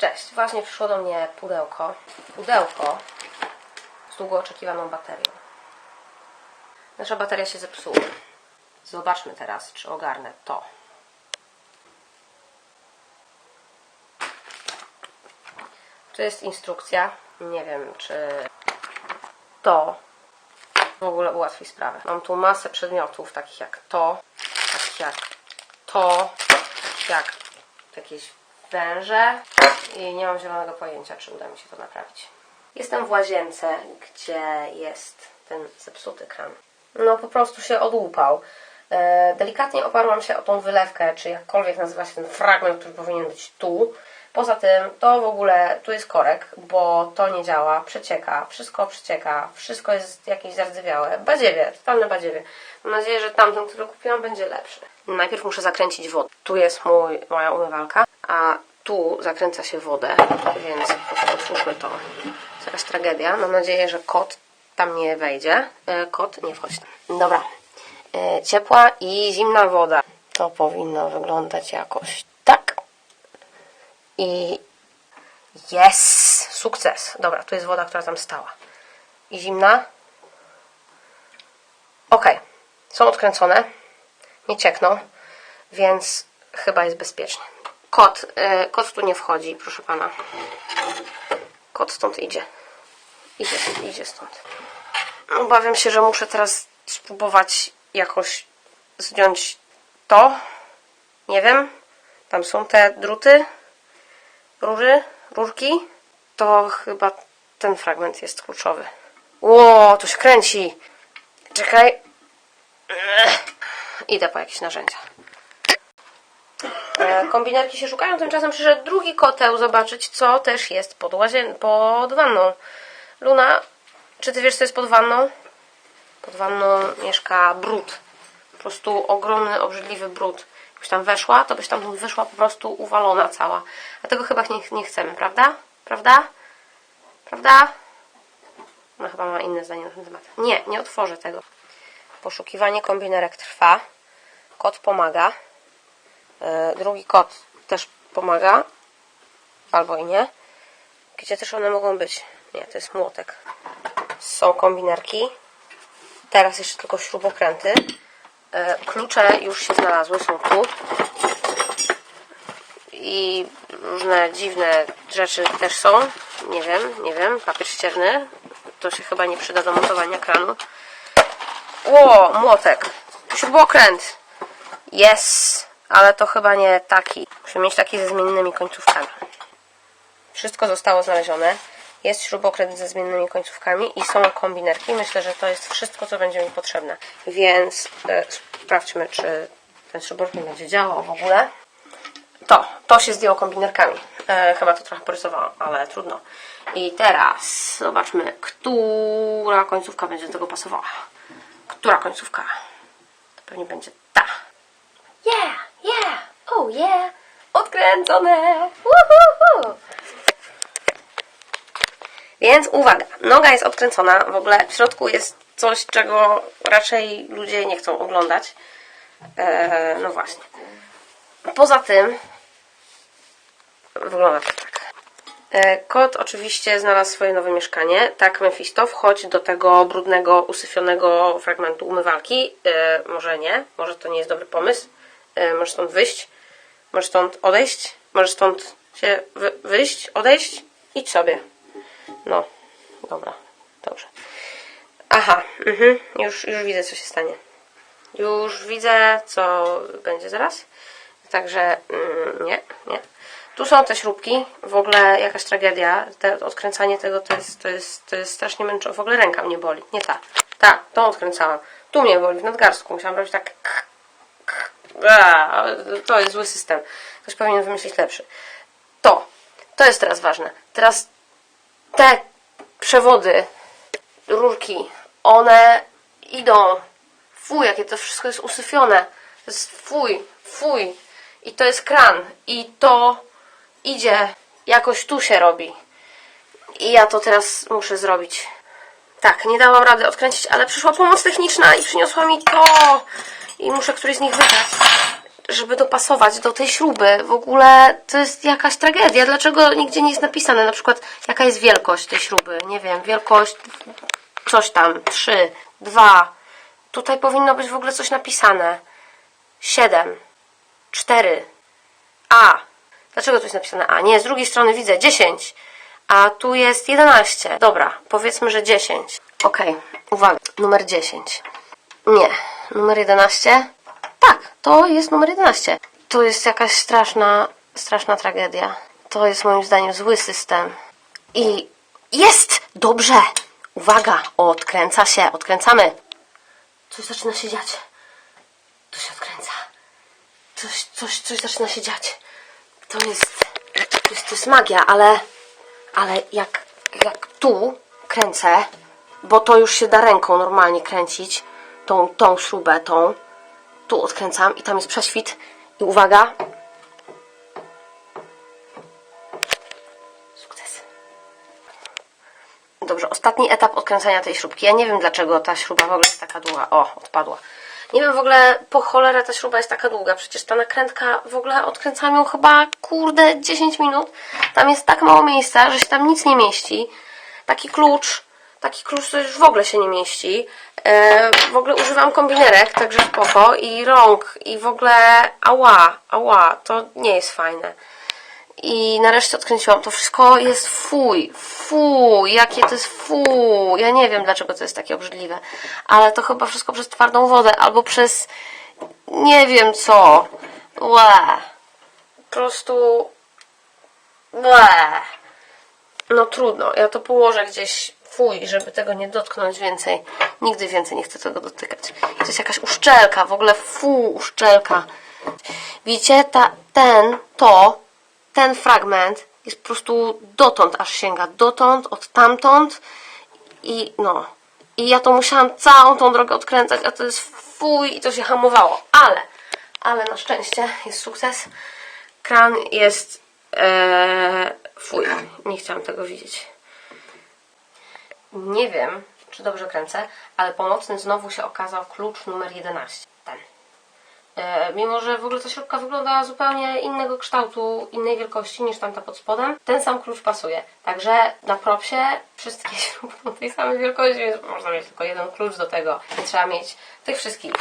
Cześć, właśnie przyszło do mnie pudełko. Pudełko z długo oczekiwaną baterią. Nasza bateria się zepsuła. Zobaczmy teraz, czy ogarnę to. Tu jest instrukcja. Nie wiem, czy to w ogóle ułatwi sprawę. Mam tu masę przedmiotów, takich jak to, takich jak to, takich jak jakieś węże i nie mam zielonego pojęcia, czy uda mi się to naprawić. Jestem w łazience, gdzie jest ten zepsuty kran. No po prostu się odłupał. E, delikatnie oparłam się o tą wylewkę, czy jakkolwiek nazywa się ten fragment, który powinien być tu. Poza tym to w ogóle, tu jest korek, bo to nie działa, przecieka, wszystko przecieka, wszystko jest jakieś zardzewiałe. Badziewie, totalne badziewie. Mam nadzieję, że tamten, który kupiłam, będzie lepszy. Najpierw muszę zakręcić wodę. Tu jest mój, moja umywalka, a tu zakręca się wodę, więc otwórzmy to. Jakaś tragedia. Mam nadzieję, że kot tam nie wejdzie. E, Kot, nie wchodź tam. Dobra. E, Ciepła i zimna woda. To powinno wyglądać jakoś tak. I jest sukces. Dobra, tu jest woda, która tam stała. I zimna. Ok, są odkręcone. Nie ciekną, więc chyba jest bezpiecznie. Kot, y, kot tu nie wchodzi, proszę pana. Kot stąd idzie. Idzie, idzie stąd. Obawiam się, że muszę teraz spróbować jakoś zdjąć to. Nie wiem. Tam są te druty rury, rurki, to chyba ten fragment jest kluczowy. Ło, to się kręci. Czekaj. Ech. Idę po jakieś narzędzia. E, Kombinerki się szukają, tymczasem przyszedł drugi koteł zobaczyć, co też jest pod, łazien- pod wanną. Luna, czy ty wiesz, co jest pod wanną? Pod wanną mieszka brud. Po prostu ogromny, obrzydliwy brud. Jakbyś tam weszła, to byś tam wyszła po prostu uwalona cała. A tego chyba nie, nie chcemy, prawda? Prawda? Prawda? No chyba ma inne zdanie na ten temat. Nie, nie otworzę tego. Poszukiwanie kombinerek trwa. Kot pomaga. E, Drugi kot też pomaga. Albo i nie. Gdzie też one mogą być? Nie, to jest młotek. Są kombinerki. Teraz jeszcze tylko śrubokręty. E, Klucze już się znalazły, są tu. I różne dziwne rzeczy też są. Nie wiem, nie wiem. Papier ścierny. To się chyba nie przyda do montowania kranu. Ło, młotek. Śrubokręt. Jest, ale to chyba nie taki. Muszę mieć taki ze zmiennymi końcówkami. Wszystko zostało znalezione. Jest śrubokręt ze zmiennymi końcówkami i są kombinerki. Myślę, że to jest wszystko, co będzie mi potrzebne. Więc e, sprawdźmy, czy ten śrubokręt będzie działał w ogóle. To, to się zdjęło kombinerkami. E, chyba to trochę porysowałam, ale trudno. I teraz zobaczmy, która końcówka będzie do tego pasowała. Która końcówka? To pewnie będzie ta. Oh yeah. Odkręcone. Woohoo! Więc uwaga, noga jest odkręcona. W ogóle w środku jest coś, czego raczej ludzie nie chcą oglądać. E, no właśnie. Poza tym wygląda to tak. E, Kot oczywiście znalazł swoje nowe mieszkanie. Tak, Mephisto, wchodź do tego brudnego, usyfionego fragmentu umywalki. E, może nie, może to nie jest dobry pomysł. E, możesz stąd wyjść, możesz stąd odejść, możesz stąd się wy wyjść, odejść. Idź sobie. No, dobra, dobrze. Aha, mhm, już, już widzę, co się stanie. Już widzę, co będzie zaraz. Także mm, nie, nie. Tu są te śrubki, w ogóle jakaś tragedia. Te, odkręcanie tego to jest, to, jest, to jest strasznie męczące. W ogóle ręka mnie boli. Nie ta. Ta, tą odkręcałam. Tu mnie boli, w nadgarstku. Musiałam robić tak. To jest zły system. Ktoś powinien wymyślić lepszy. To. To jest teraz ważne. Teraz te przewody, rurki, one idą. Fuj, jakie to wszystko jest usyfione. To jest fuj, fuj. I to jest kran. I to idzie. Jakoś tu się robi. I ja to teraz muszę zrobić. Tak, nie dałam rady odkręcić, ale przyszła pomoc techniczna i przyniosła mi to. I muszę któryś z nich wybrać. żeby dopasować do tej śruby. W ogóle to jest jakaś tragedia. Dlaczego nigdzie nie jest napisane na przykład jaka jest wielkość tej śruby? Nie wiem, wielkość coś tam, 3, 2. Tutaj powinno być w ogóle coś napisane. 7, 4, A. Dlaczego tu jest napisane A? Nie, z drugiej strony widzę 10, a tu jest 11. Dobra, powiedzmy, że 10. Ok, uwaga, numer 10. Nie, numer 11. Tak, to jest numer 11. To jest jakaś straszna, straszna tragedia. To jest moim zdaniem zły system. I jest! Dobrze! Uwaga! Odkręca się, odkręcamy. Coś zaczyna się dziać. To się odkręca. Coś, coś, coś zaczyna się dziać. To jest, to jest, to jest magia, ale, ale jak, jak tu kręcę, bo to już się da ręką normalnie kręcić, tą, tą śrubę, tą, tu odkręcam i tam jest prześwit i uwaga. Sukces. Dobrze, ostatni etap odkręcania tej śrubki. Ja nie wiem dlaczego ta śruba w ogóle jest taka długa. O, odpadła. Nie wiem w ogóle po cholerę ta śruba jest taka długa. Przecież ta nakrętka w ogóle odkręcam ją chyba kurde 10 minut. Tam jest tak mało miejsca, że się tam nic nie mieści. Taki klucz, taki klucz to już w ogóle się nie mieści. E, w ogóle używam kombinerek, także spoko. I rąk, i w ogóle ała, ała, to nie jest fajne. I nareszcie odkręciłam. To wszystko jest fuj, fuj, jakie to jest fuj. Ja nie wiem, dlaczego to jest takie obrzydliwe. Ale to chyba wszystko przez twardą wodę albo przez nie wiem co. Łe. Po prostu łe. No trudno. Ja to położę gdzieś fuj, żeby tego nie dotknąć więcej. Nigdy więcej nie chcę tego dotykać. To jest jakaś uszczelka, w ogóle fu, uszczelka. Widzicie, ta, ten, to ten fragment jest po prostu dotąd aż sięga. Dotąd, od tamtąd i no. I ja to musiałam całą tą drogę odkręcać, a to jest fuj i to się hamowało. Ale, ale na szczęście jest sukces. Kran jest ee, fuj. Nie chciałam tego widzieć. Nie wiem, czy dobrze kręcę, ale pomocny znowu się okazał klucz numer 11. Ten. E, mimo, że w ogóle ta śrubka wygląda zupełnie innego kształtu, innej wielkości niż tamta pod spodem, ten sam klucz pasuje. Także na propsie wszystkie śrubki tej samej wielkości, więc można mieć tylko jeden klucz do tego. Nie trzeba mieć tych wszystkich.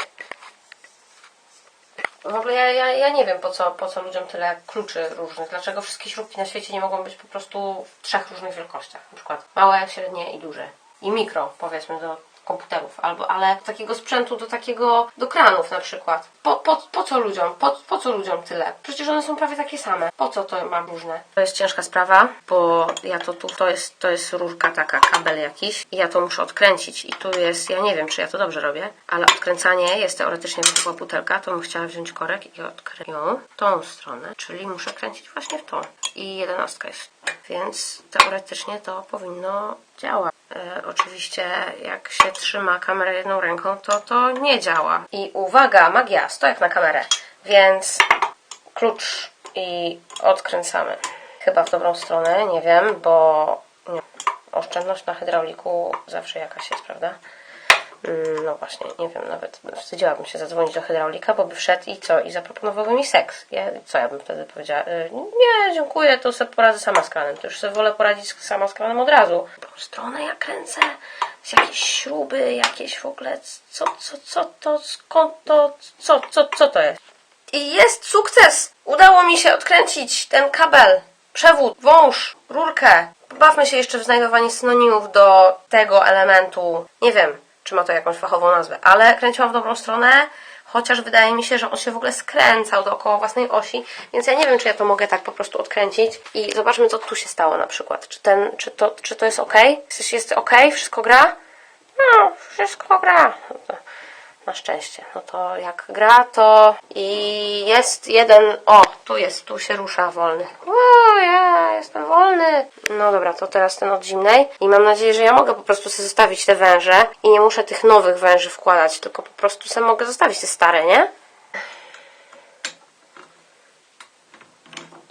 W ogóle ja, ja, ja nie wiem po co, po co ludziom tyle kluczy różnych. Dlaczego wszystkie śrubki na świecie nie mogą być po prostu w trzech różnych wielkościach. Na przykład małe, średnie i duże. I mikro, powiedzmy, do komputerów, albo ale takiego sprzętu do takiego, do kranów na przykład. Po, po, po co ludziom? Po, po co ludziom tyle? Przecież one są prawie takie same. Po co to mam różne? To jest ciężka sprawa, bo ja to tu, to jest, to jest rurka taka, kabel jakiś i ja to muszę odkręcić i tu jest, ja nie wiem czy ja to dobrze robię, ale odkręcanie jest teoretycznie zwykła butelka, to bym chciała wziąć korek i odkręcić tą stronę, czyli muszę kręcić właśnie w tą. I jedenastka jest. Więc teoretycznie to powinno działać. E, oczywiście jak się trzyma kamerę jedną ręką, to to nie działa. I uwaga, magia, stojak na kamerę. Więc klucz i odkręcamy. Chyba w dobrą stronę, nie wiem, bo oszczędność na hydrauliku zawsze jakaś jest, prawda? Mm, No właśnie, nie wiem, nawet wstydziłabym się zadzwonić do hydraulika, bo by wszedł i co? I zaproponował mi seks. Ja, co ja bym wtedy powiedziała? Y, Nie, dziękuję, to sobie poradzę sama z kranem. To już sobie wolę poradzić sama z kranem od razu. Tą stronę ja kręcę, z jakieś śruby, jakieś w ogóle, co, co, co to, skąd to, co, co, co to jest? I jest sukces! Udało mi się odkręcić ten kabel, przewód, wąż, rurkę. Pobawmy się jeszcze w znajdowanie synonimów do tego elementu. Nie wiem, czy ma to jakąś fachową nazwę, ale kręciłam w dobrą stronę, chociaż wydaje mi się, że on się w ogóle skręcał dookoła własnej osi, więc ja nie wiem, czy ja to mogę tak po prostu odkręcić. I zobaczmy, co tu się stało na przykład. Czy, ten, czy, to, czy to jest ok? Jest, jest ok? Wszystko gra? No, wszystko gra. Na szczęście. No to jak gra, to i jest jeden. O, tu jest, tu się rusza wolny. Ja jestem wolny. No dobra, to teraz ten od zimnej. I mam nadzieję, że ja mogę po prostu sobie zostawić te węże i nie muszę tych nowych węży wkładać, tylko po prostu sobie mogę zostawić te stare, nie?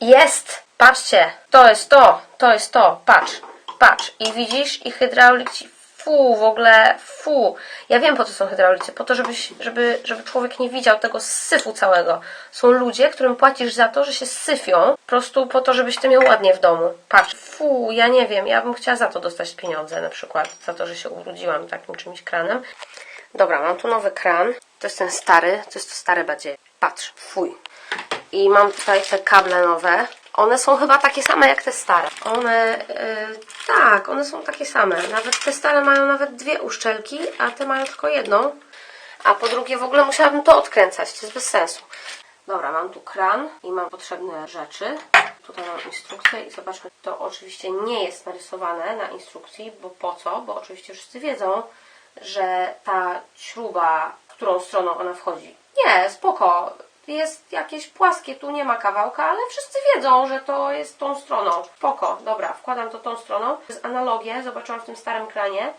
Jest! Patrzcie, to jest to, to jest to, patrz, patrz. I widzisz, i hydraulik ci fu, w ogóle fu. Ja wiem po co są hydraulicy, po to, żebyś, żeby, żeby człowiek nie widział tego syfu całego. Są ludzie, którym płacisz za to, że się syfią, po prostu po to, żebyś ty miał ładnie w domu. Patrz, fu, ja nie wiem, ja bym chciała za to dostać pieniądze na przykład, za to, że się ubrudziłam takim czymś kranem. Dobra, mam tu nowy kran. To jest ten stary, to jest to stare badziewie. Patrz, fuj. I mam tutaj te kable nowe. One są chyba takie same jak te stare. One, yy, tak, one są takie same. Nawet te stare mają nawet dwie uszczelki, a te mają tylko jedną. A po drugie w ogóle musiałabym to odkręcać, to jest bez sensu. Dobra, mam tu kran i mam potrzebne rzeczy. Tutaj mam instrukcję i zobaczmy, to oczywiście nie jest narysowane na instrukcji, bo po co? Bo oczywiście wszyscy wiedzą, że ta śruba, którą stroną ona wchodzi. Nie, spoko. Jest jakieś płaskie, tu nie ma kawałka, ale wszyscy wiedzą, że to jest tą stroną. Spoko, dobra, wkładam to tą stroną. To jest analogię, zobaczyłam w tym starym kranie.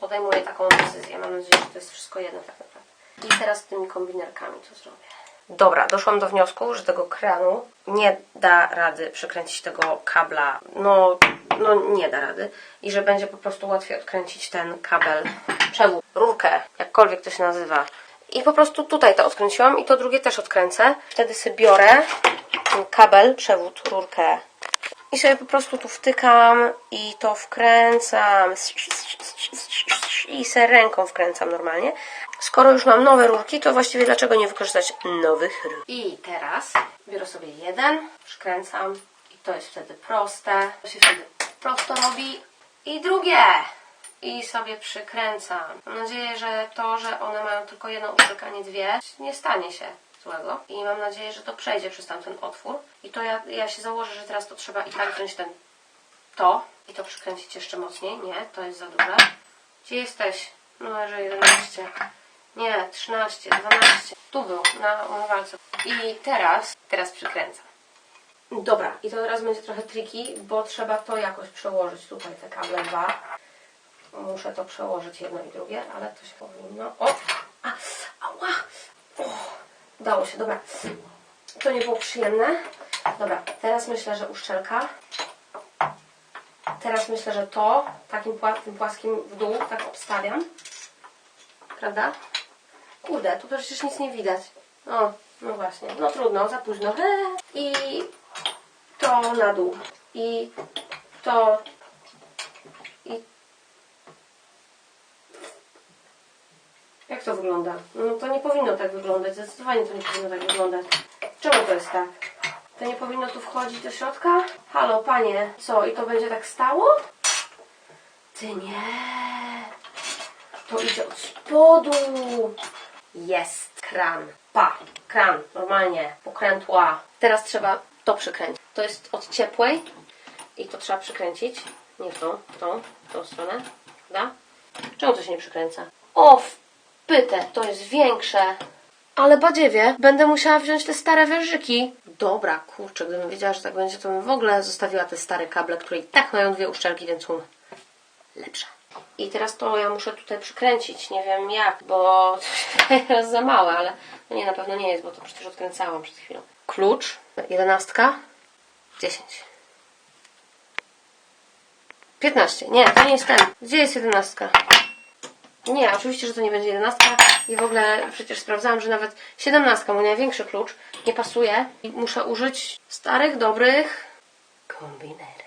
Podejmuję taką decyzję. Mam nadzieję, że to jest wszystko jedno tak naprawdę. I teraz z tymi kombinerkami co zrobię? Dobra, doszłam do wniosku, że tego kranu nie da rady przykręcić tego kabla. No, no nie da rady. I że będzie po prostu łatwiej odkręcić ten kabel, przewód, rurkę, jakkolwiek to się nazywa. I po prostu tutaj to odkręciłam i to drugie też odkręcę. Wtedy sobie biorę ten kabel, przewód, rurkę i sobie po prostu tu wtykam i to wkręcam i se ręką wkręcam normalnie. Skoro już mam nowe rurki, to właściwie dlaczego nie wykorzystać nowych rur? I teraz biorę sobie jeden, przykręcam i to jest wtedy proste. To się wtedy prosto robi. I drugie. I sobie przykręcam. Mam nadzieję, że to, że one mają tylko jedną uszczelkę, a nie dwie, nie stanie się złego. I mam nadzieję, że to przejdzie przez tamten otwór. I to ja, ja się założę, że teraz to trzeba i tak wziąć ten to i to przykręcić jeszcze mocniej. Nie, to jest za duże. Gdzie jesteś? Numerze 11. Nie, 13, 12. Tu był, na umywalce. I teraz, teraz przykręcam. Dobra, i to teraz będzie trochę triki, bo trzeba to jakoś przełożyć tutaj, te kable dwa. Muszę to przełożyć jedno i drugie, ale to się powinno. O! A, ała! O, udało się, dobra. To nie było przyjemne. Dobra, teraz myślę, że uszczelka. Teraz myślę, że to takim płaskim w dół tak obstawiam. Prawda? Kurde, tu przecież nic nie widać. O, no właśnie. No trudno, za późno. I to na dół. I to. I Jak to wygląda? No to nie powinno tak wyglądać. Zdecydowanie to nie powinno tak wyglądać. Czemu to jest tak? To nie powinno tu wchodzić do środka? Halo, panie. Co, i to będzie tak stało? Ty nie. To idzie od spodu. Jest kran. Pa, kran, normalnie, pokrętła. Teraz trzeba to przykręcić. To jest od ciepłej i to trzeba przykręcić. Nie w tą, w tą, tą stronę. Prawda? Czemu to się nie przykręca? O, w pytę, to jest większe. Ale badziewie, będę musiała wziąć te stare wężyki. Dobra, kurczę, gdybym wiedziała, że tak będzie, to bym w ogóle zostawiła te stare kable, które i tak mają dwie uszczelki, więc są lepsze. I teraz to ja muszę tutaj przykręcić. Nie wiem jak, bo jest za małe, ale no nie, na pewno nie jest, bo to przecież odkręcałam przed chwilą. Klucz, jedenastka, dziesięć. 15. Nie, to nie jest ten. Gdzie jest jedenastka? Nie, oczywiście, że to nie będzie jedenastka i w ogóle przecież sprawdzałam, że nawet siedemnastka, mój największy klucz, nie pasuje i muszę użyć starych, dobrych kombinerek.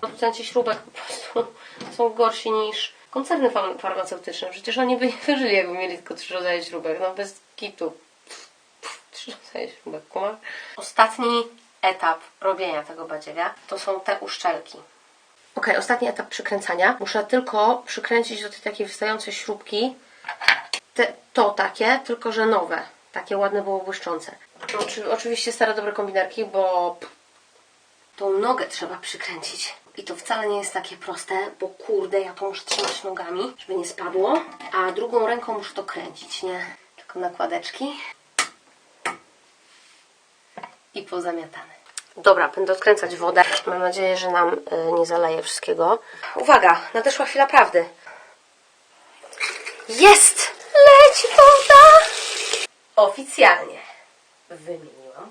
Producenci śrubek po prostu są gorsi niż koncerny far- farmaceutyczne. Przecież oni by nie wyżyli, jakby mieli tylko trzy rodzaje śrubek. No bez kitu. Trzy rodzaje śrubek, kuma. Ostatni etap robienia tego badziewia to są te uszczelki. Ok, ostatni etap przykręcania. Muszę tylko przykręcić do tej takiej wystającej śrubki te, to takie, tylko że nowe. Takie ładne było błyszczące. Oczy, oczywiście stare dobre kombinerki, bo tą nogę trzeba przykręcić. I to wcale nie jest takie proste, bo kurde, ja to muszę trzymać nogami, żeby nie spadło. A drugą ręką muszę to kręcić, nie? Tylko nakładeczki. I pozamiatane. Dobra, będę odkręcać wodę. Mam nadzieję, że nam y, nie zaleje wszystkiego. Uwaga, nadeszła chwila prawdy. Jest! Leci woda! Oficjalnie wymieniłam.